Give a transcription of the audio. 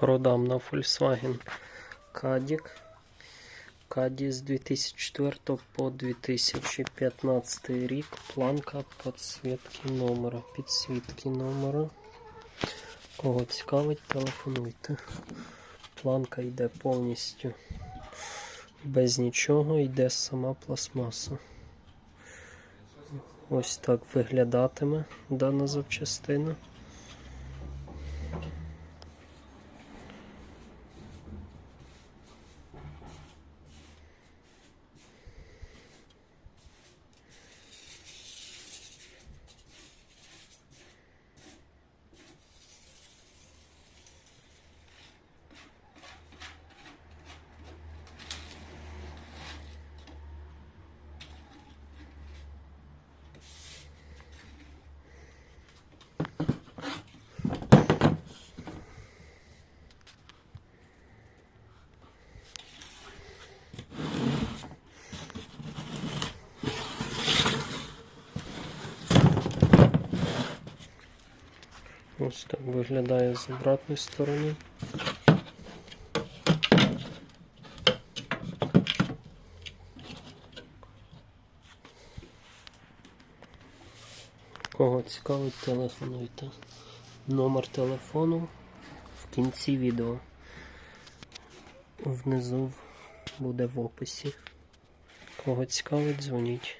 Продам на Volkswagen Caddy. Caddy з 2004 по 2015 рік. Планка підсвітки номера. Підсвітки номера. Кого цікавить, телефонуйте. Планка йде повністю без нічого, йде сама пластмаса. Ось так виглядатиме дана запчастина. Ось так виглядає з обратної сторони. Кого цікавить, телефонуйте. Номер телефону в кінці відео. Внизу буде в описі. Кого цікавить, дзвоніть.